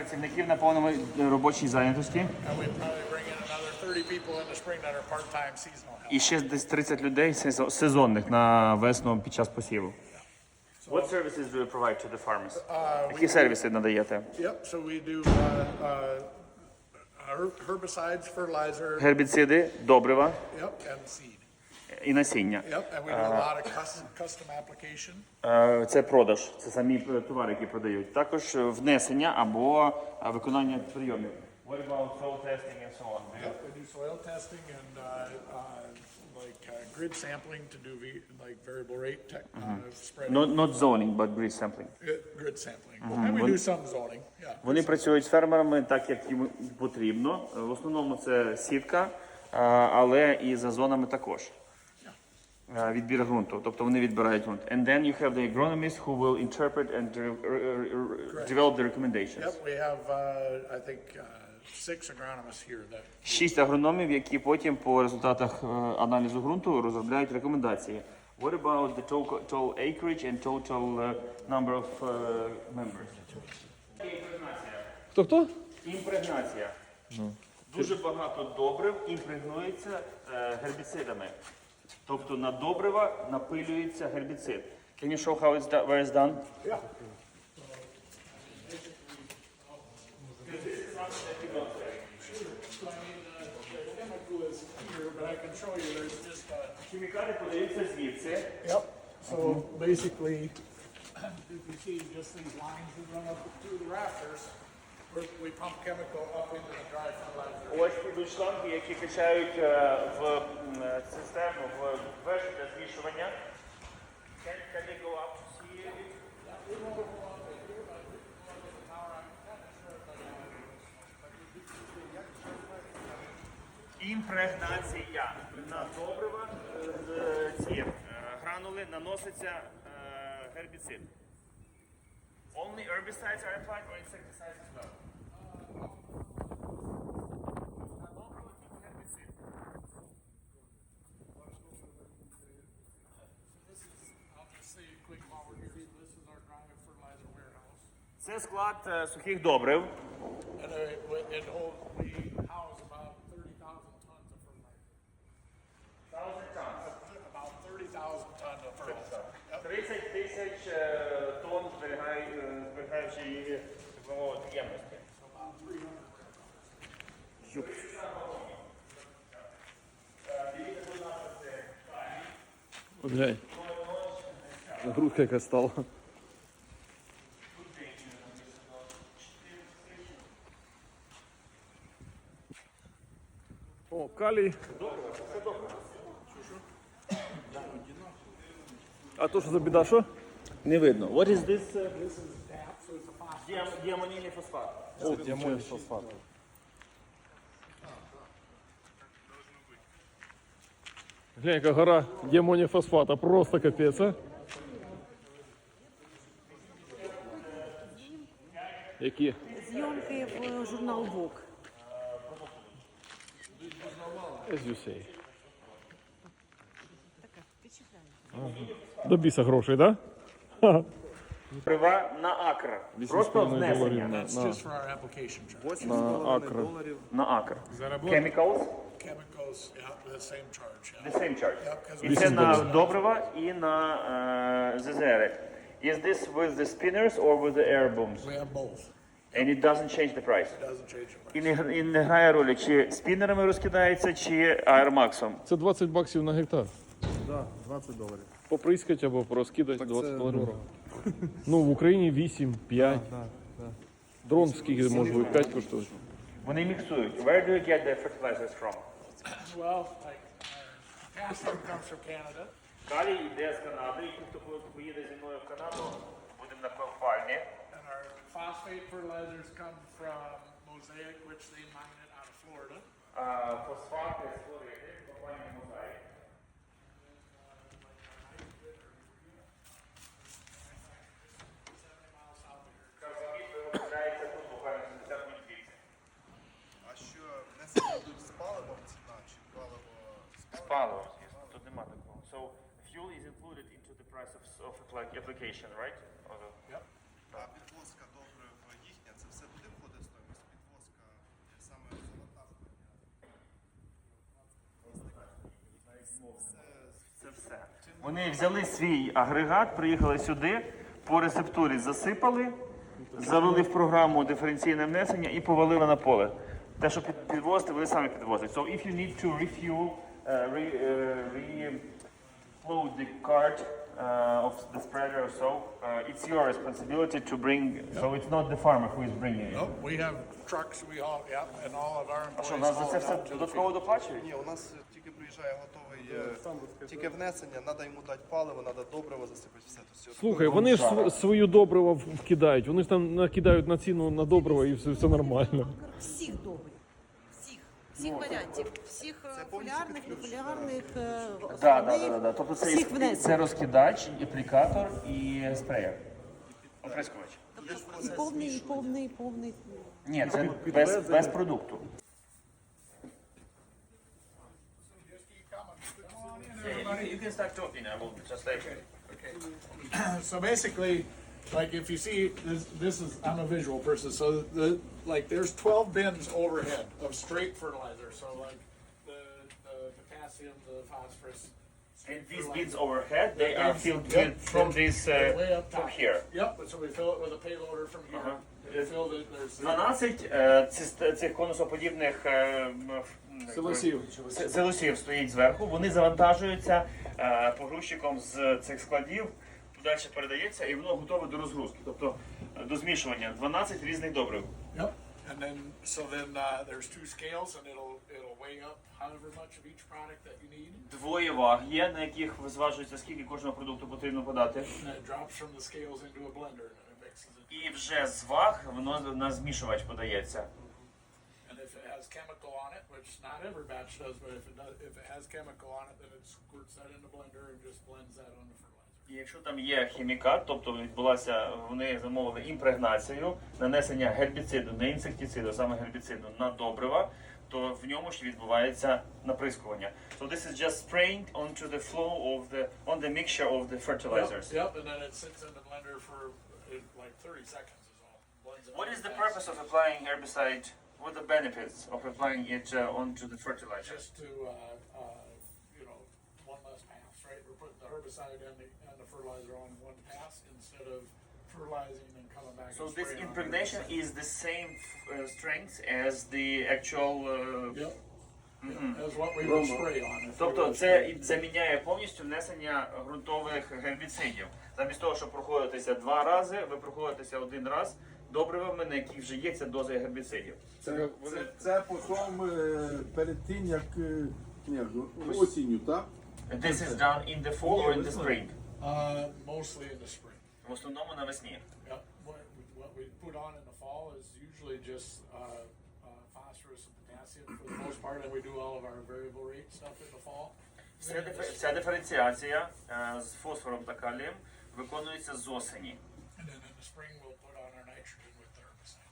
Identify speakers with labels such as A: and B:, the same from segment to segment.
A: працівників на повному е, робочій зайнятості.
B: and we probably bring in another 30 people in the spring that are part-time seasonal help.
A: І ще десь 30 людей сезо- сезонних на весну під час посіву. What services do you provide to the farmers? Які сервіси надаєте?
B: Yep, so we do uh, uh, herb- herbicides, fertilizer,
A: Гербіциди, добрива
B: yep, and seed.
A: І насіння.
B: Yep, and we do a lot of custom, custom application.
A: Е, Це продаж, це самі е, товари, які продають. Також е, внесення або е, виконання прийомів. What about soil testing and so on?
B: Do Yep, we do soil testing and uh, uh, like uh, grid sampling to do v- like variable rate tech, uh, spreading.
A: Not, not zoning, but grid sampling.
B: Uh, Grid sampling. And we do some zoning, yeah.
A: Вони працюють з фермерами так, як їм потрібно. Е, В основному це сітка, е, але і за зонами також. Е, Відбір ґрунту, тобто вони відбирають ґрунт. And then you have the agronomist who will interpret and uh, uh, develop the recommendations.
B: Yep, we have, uh, I think, uh, six agronomists here that,
A: Шість агрономів, які потім по результатах е, аналізу ґрунту розробляють рекомендації. What about the total, total acreage and total uh, number of uh, members?
C: Хто хто?
A: Імпрегнація. Дуже багато добрив імпрегнується е, гербіцидами. Тобто на добрива напилюється гербіцид. Can you show how it's done, where it's done?
B: yeah. Uh, can uh,
A: Хімікати подаються звідси.
B: Yep, so basically, you see just these lines that run up through the rafters,
A: Ось підуть шланги, які качають е, в е, в вежу для змішування. Імпрегнація на добрива е, з ці гранули наноситься гербіцид. Only herbicides are applied or insecticides as well? На добрива тільки гербіцид.
B: This is, I'll just say a quick while we're here, this is our dry fertilizer warehouse.
A: Це склад е, сухих добрив.
B: And uh, it holds, we house about thirty thousand tons of fertilizer. About thirty thousand tons of fertilizer. Yep.
A: 30 тисяч е, тонн зберігає- е, зберігаючої теплової ємності.
B: About three hundred.
A: Юп.
C: От глянь. Грудка яка стала. О, калій. А то що за біда, що?
A: Не видно. What is this? Діамонільний фосфат.
C: О, діамонний фосфат. Глянь, яка гора діамонів фосфата, просто капець, а? Які?
D: Зйомки в журнал Вок.
C: As you say. До біса грошей, да?
A: Прива на акр. Просто внесення
C: на,
B: That's
C: на,
B: just for our application charge.
C: на акр.
A: на акр. Chemicals,
B: Chemicals, yeah, the same charge, yeah.
A: the same charge.
B: 'cause
A: І це на добрива і на е, ЗЗР. Is this with the spinners or with the air booms?
B: We have both.
A: And it doesn't change the price.
B: Doesn't change the price.
A: І не, і не грає ролі, чи спінерами розкидається, чи аермаксом.
C: Це 20 баксів на гектар.
E: Да, 20 доларів.
C: Поприскати або порозкидати 20
E: це
C: доларів.
E: дорого.
C: Ну, в Україні 8, 5.
E: Да, да.
C: Дрон скільки може бути 5 коштує.
A: Вони міксують. Where do you get the fertilizers from?
B: Well, like, uh, calcium comes from Canada.
A: Калій йде з Канади, і хто по- поїде зі мною в Канаду, будемо на пальні.
B: And our phosphate fertilizers come from Mosaic, which they mine it out of Florida.
A: А фосфати з Флориди, компанія Мозаїк. Карбамід виробляється тут буквально 70 міль звідси.
F: А що внесення йдуть з паливом ціна чи паливо з
A: Паливо, звісно, тут нема такого. So fuel is included into the price of, of like application, right? Or the-
B: Yep.
F: а підвозка добрив
A: Вони взяли свій агрегат, приїхали сюди, по рецептурі засипали, завели в програму диференційне внесення і повалили на поле. Те, що підвозити, вони самі підвозять. So if you need to refuel, uh, re, uh, re-load the cart uh, of the spreader or so, uh, it's your responsibility to bring, so it's not the farmer who is bringing it.
B: Nope, we have trucks, we haul, yep, and all of our
A: А що, нас за це все додатково доплачують?
F: Ні, у нас е, тільки приїжджає готовий, е, тільки внесення, треба йому дати паливо, треба добриво засипати все. Тобто,
C: Слухай, вони ж св- свою добриво в- вкидають. Вони ж там накидають на ціну на добриво і все, все нормально.
D: Всіх добрих. Всіх. Всіх варіантів. Всіх е,
F: повністю
D: фоліарних, е,
A: Так, так,
D: основних,
A: так, так. Тобто це,
D: всіх
A: і-
D: внесень.
A: це розкидач, аплікатор і спреєр. Оприскувач.
D: І повний, і повний, і повний.
A: Ні, це без, без продукту. You can start talking, I will translate.
B: So basically, like if you see, this, this is, I'm a visual person, so the, like, there's twelve bins overhead of straight fertilizer, so like the, the potassium, the phosphorus.
A: And these bins overhead, they are filled
B: Yep,
A: with from this, uh,
B: Way up
A: from
B: top.
A: here.
B: Yep, so we fill it with a payloader from here.
A: Uh-huh.
B: We fill it, there's.
A: 12 е, ці- цих конусоподібних е, м, м,
B: Силосів.
A: с- силосів стоїть зверху. Вони завантажуються е, погрузчиком з цих складів. Далі передається і воно готове до розгрузки, тобто е, до змішування 12 різних добрив.
B: Yep, and then, so then, uh, there's two scales and it'll, it'll weigh up however much of each product that you need.
A: Двоє ваг є, на яких зважується, скільки кожного продукту потрібно подати. І вже з ваг воно на змішувач подається. І якщо там є хімікат, тобто відбулася, вони замовили імпрегнацію, нанесення гербіциду, не інсектициду, саме гербіциду на добрива, то в ньому ж відбувається наприскування. So this is just spraying onto the flow of the on the mixture of the fertilizers.
B: Yep, and then it sits in the blender for uh, like thirty seconds is all. Blends it
A: What
B: really
A: is the
B: fast.
A: purpose of applying herbicide? What are the benefits of applying it uh, onto the fertilizer?
B: Just to, uh, uh, you know, one less pass, right? We're putting the herbicide and the, and the fertilizer on one pass instead of fertilizing and coming back
A: So this impregnation is the same uh, strength as the actual. Uh,
B: Yep. That's what we would spray on. if we
A: Тобто
B: were
A: це і заміняє повністю внесення ґрунтових гербіцидів. Замість того, щоб проходитися два рази, ви проходитеся один раз добривами, на яких вже є ця доза гербіцидів.
G: Це, це, це потім е, перед тим, як е, ні, осінню, так?
A: This is done in the fall or in the spring?
B: Uh, mostly in the spring.
A: В основному навесні.
B: Yep. What, what we put on in the fall is usually just uh, uh, phosphorus and potassium for the most part, and we do all of our variable rate stuff in the fall.
A: Вся,
B: Then in the
A: дифе-
B: spring-
A: вся диференціація е, з фосфором та калієм виконується з осені.
B: And then in the spring, we'll put on our nitrogen with the herbicide.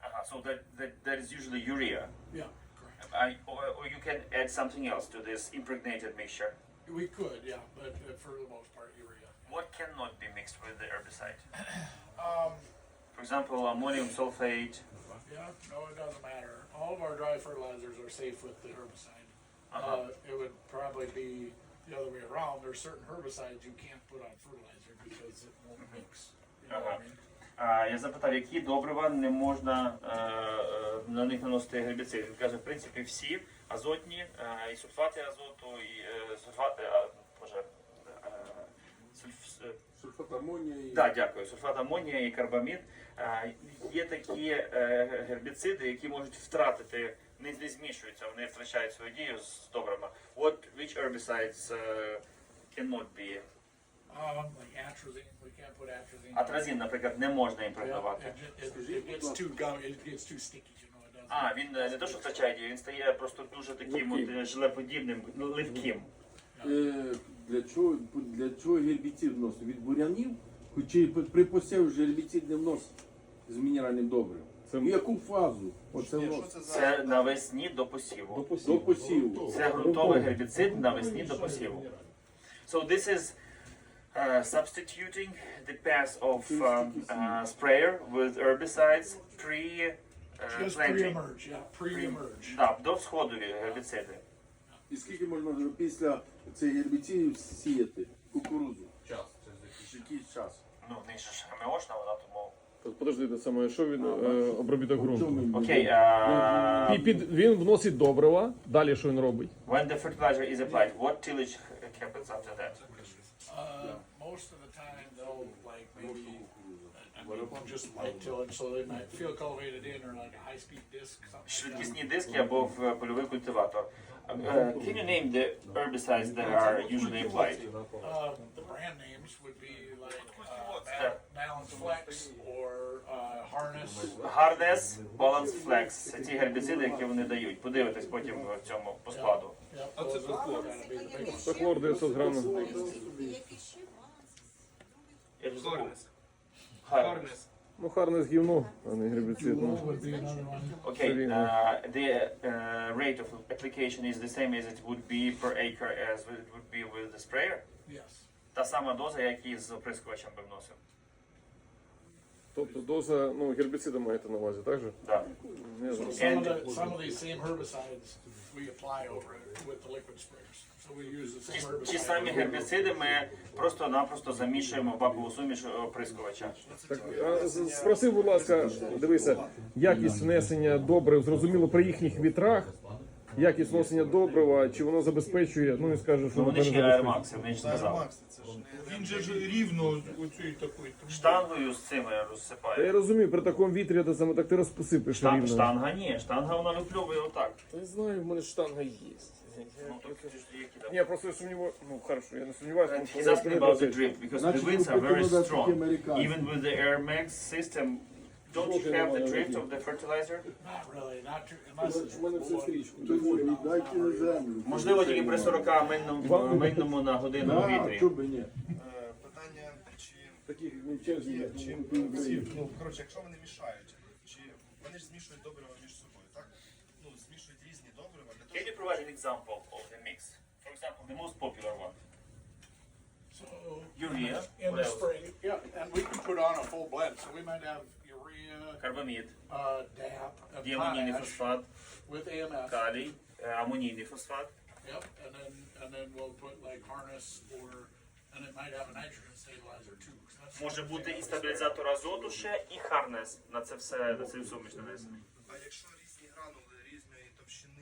A: Ага, so that, that, that is usually urea.
B: Yeah, correct.
A: I, or, or you can add something else to this impregnated mixture.
B: We could, yeah, but uh, for the most part, urea.
A: What cannot be mixed with the herbicide?
B: Um,
A: For example, ammonium sulfate.
B: yeah, no, it doesn't matter. All of our dry fertilizers are safe with the herbicide.
A: Uh-huh.
B: Uh, it would probably be the other way around. There's certain herbicides you can't put on fertilizer because it won't mix. You know what I
A: Uh-huh.
B: mean?
A: А, я запитав, які добрива не можна е, е, на них наносити гербіцид. Він каже, в принципі, всі азотні, е, і сульфати азоту, і е, сульфати, а, боже, е, е,
G: Сульфат амонія і
A: Так, дякую. Сульфат амонія і карбамід. Е, Є такі е, гербіциди, які можуть втратити, не, не змішуються, вони втрачають свою дію з добрива. What, which herbicides uh, cannot be?
B: Um, like atrazine, we can't put atrazine.
A: Атразин, наприклад, не можна імпрегнувати.
B: it, ju- it, it gets too gum, it gets too sticky, you know, it doesn't.
A: А, він е, не то, що втрачає дію, він стає просто дуже таким от, е, желеподібним, ну, ливким.
G: Е, для чого для чого гербіцид вносить? Від бурянів? Чи при посіві гербіцид не вносить з мінеральним добривом?
C: Це-
G: В яку фазу? Оце
F: Ні, це
A: Це навесні до посіву.
G: До посіву.
A: Це ґрунтовий гербіцид навесні до посіву. So this is uh, substituting the pass of um, uh, sprayer with herbicides pre uh, planting.
B: pre-emerge, yeah, pre-emerge.
A: Да, до всходу гербіциди.
G: І скільки можна після цих гербіцидів сіяти? кукурудзу. Час. Це якийсь час.
A: Ну, в них же ж ГМОшна вона, тому.
C: Подожди, те саме, що він е, обробіток ґрунту?
A: Окей, е,
C: І під він вносить добрива. Далі що він робить?
A: when the fertilizer is applied, what tillage happens after that?
B: Uh, most of the time, they'll like maybe, I mean, just light tilling, so they might feel cultivated in or like a high-speed disc, something like that.
A: Швидкісні диски або в польовий культиватор. Uh, can you name the herbicides that are usually applied?
B: Uh, the brand names would be like, uh, Bal- Balance Flex or, uh, Harness.
A: Harness, Balance Flex. Це ті гербіциди, які вони дають. Подивитесь потім в цьому по складу.
B: Yep, be the big
C: Стахлор 900 грамів.
A: Harness.
C: Ну, харне гівно, а не гербіцид. Ну.
A: Okay, uh, the uh, rate of application is the same as it would be per acre as it would be with the sprayer.
B: Yes.
A: Та сама доза, як і з оприскувачем би вносив.
C: Тобто доза ну, гербіцида маєте на увазі, так же?
A: Да.
C: Не знаю.
B: Some of the, some of these same herbicides we apply over it with the liquid sprayers. So we use the
A: Ті,
B: same
A: ті самі
B: herbicide.
A: гербіциди ми просто-напросто замішуємо в бакову суміш оприскувача.
C: Так, а, з- спроси, будь ласка, дивися, якість внесення добрив, зрозуміло, при їхніх вітрах, якість внесення добрива, чи воно забезпечує, ну і скаже, що
A: Ну, вони ж є
C: забезпечує.
A: аеромакси, вони ж сказали.
F: Макс, це ж не
H: Він же ж рівно оцю такий.
A: Штангою з цими
C: Та я розумію, при такому вітрі та саме так ти розпосипиш
A: Штан,
C: рівно.
A: штанга ні, штанга вона випльовує отак.
C: Та я знаю, в мене штанга є.
A: Ну, ж які там.
C: Ні, просто я сумніваю, ну хорошо, я не сумніваюся, тому що
A: He's asking about
C: про
A: the drift because the
G: Значить,
A: winds are very strong. Even with the Air Max system, don't you have the drift of the fertilizer?
B: Not really, not too, unless it's
C: У мене все стрічку.
G: Віддайте землю.
A: Можливо, тільки при 40 мильному, мильному на годину
G: Да,
A: вітрі.
G: чого б ні?
F: Е, питання, чи
G: Таких мільчезні,
F: є,
G: як
F: чи
G: ми
F: ці, ну, коротше, якщо вони мішають, чи вони ж змішують добрива між собою, так? Ну, змішують різні добрива для того,
A: Can you provide an example of the mix? For example, the most popular one.
B: So
A: Urea,
B: in
A: what
B: the
A: else?
B: spring, yeah, and we can put on a full blend, so we might have
A: Карбамід,
B: uh,
A: діамонійний фосфат, калій, е, амонійний фосфат.
B: Yep, and then, and then we'll put like harness or, and it might have a nitrogen stabilizer too.
A: Може бути і стабілізатор азоту ще, і харнес на це все, на цей суміш нанесений.
F: А якщо різні гранули різної товщини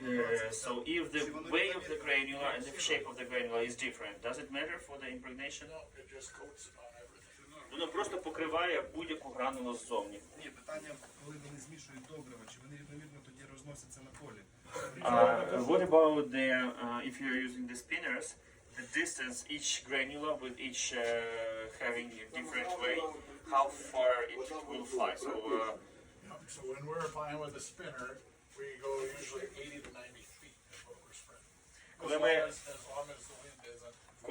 A: Uh, so if the way of the granula and the shape of the granula is different, does it matter for the impregnation?
B: No, it just coats it on everything.
A: Воно просто покриває будь-яку гранулу ззовні.
F: Ні, питання, коли вони змішують добрива, чи вони рівновірно тоді розносяться на полі?
A: Uh, what about the uh, if you're using the spinners, the distance each granula with each uh, having a different way, how far it will fly? So uh,
B: so when we're applying with a spinner, we go usually eighty to ninety feet is what we're spreading. As long as, as long as the.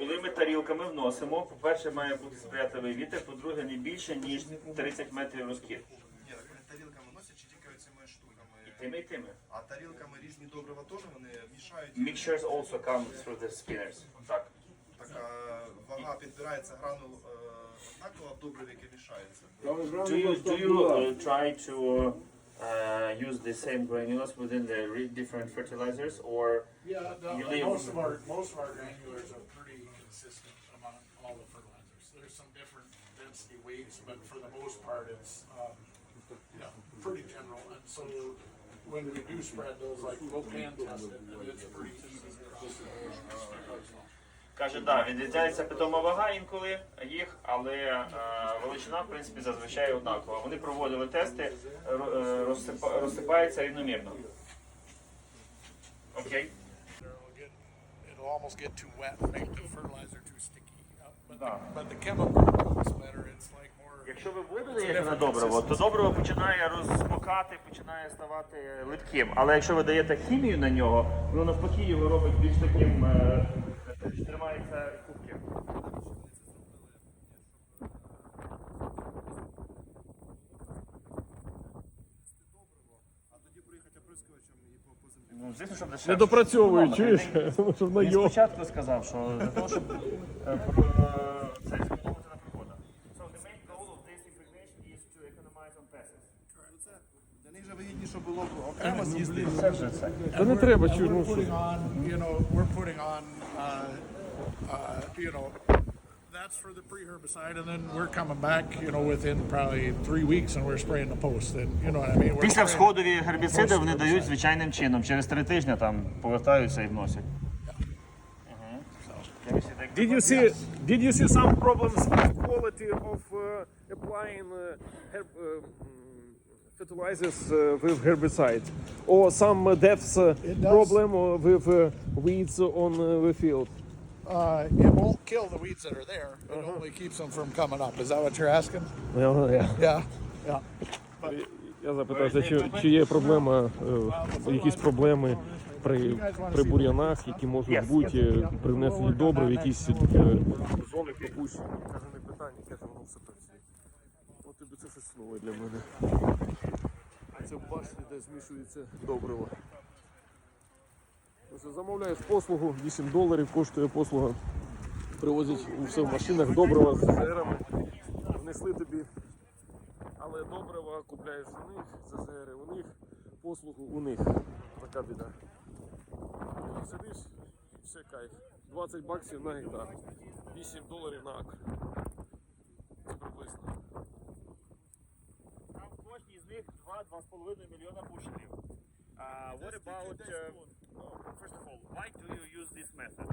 A: Коли ми тарілками вносимо, по-перше, має бути сприятливий вітер, по-друге, не більше ніж 30 метрів розкид.
F: Ні, так вони тарілками носять чи тільки цими штуками?
A: Тими і тими.
F: А тарілками різні добрива теж вони мішають?
A: Mixtures also come through the spinners. Так.
F: Так, а вага підбирається гранул е, однакова в добриві, яке мішається?
A: Do you do you uh, try to uh, use the same granules within the re- different fertilizers, or
B: Yeah, the,
A: You leave-
B: most of our, most of our granulars are pretty consistent among all the fertilizers. There's some different density weights, but for the most part, it's, um, yeah, pretty general. And so when we do spread those, like, we'll pan test it, and it's pretty board.
A: каже, да, відрізняється питома вага інколи їх, але е, величина, в принципі, зазвичай однакова. Вони проводили тести, ро- е, розсипа- розсипається рівномірно. Окей?
B: It'll get, it'll almost get too wet and make the fertilizer too sticky. Uh, But,
A: Да.
B: but the chemical
A: Якщо ви воду даєте на добриво, то добриво починає розсмокати, починає ставати липким. Але якщо ви даєте хімію на нього, воно навпаки його робить більш таким, е, тримається
F: по, по землі.
A: Ну, звісно, щоб дешевше.
C: Не допрацьовують,
A: Ну,
C: чуєш?
A: він-
C: що
A: спочатку сказав, що для того, щоб е, е, це
F: них же вигідніше було б окремо з'їздити.
A: Це вже це.
C: Та не треба,
B: And
C: чуєш,
B: we're
C: ну що.
B: putting on, you know, we're putting on, uh, uh, you know, that's for the pre-herbicide, and then we're coming back, you know, within probably three weeks, and we're spraying the post. And you know what I mean? We're
A: Після
B: spraying-
A: всходові гербіциди вони
B: Most
A: дають
B: herbicide.
A: звичайним чином. Через три тижні там повертаються і вносять.
C: Did you see Did you see some problems with quality of uh, applying uh, herb, uh, mm, fertilizers uh, with herbicides, or some uh, depth uh, problem uh, with uh, weeds on uh, the field?
B: Uh, it won't kill the weeds that are there. It uh -huh. only keeps them from coming up. Is that what you're asking?
C: Yeah, yeah.
B: Yeah. Yeah.
C: Я запитався, чи, чи є проблема, е, якісь проблеми при, при бур'янах, які можуть бути е, при внесенні добрив, якісь е, зони пропущені. Каже, не питання, каже, воно все працює. От тобі це щось нове для мене. Це в башні, де змішується добриво. Ось Замовляєш послугу, 8 доларів коштує послуга. Привозять все в машинах, добрива з зерами. Внесли тобі але добрива купляєш у них, ЗЗРи у них, послугу у них. Така біда. Сидиш, все кайф. 20 баксів на гектар. 8 доларів на акр. Це приблизно.
A: Uh, what about, uh, oh, first of all, why do you use this method?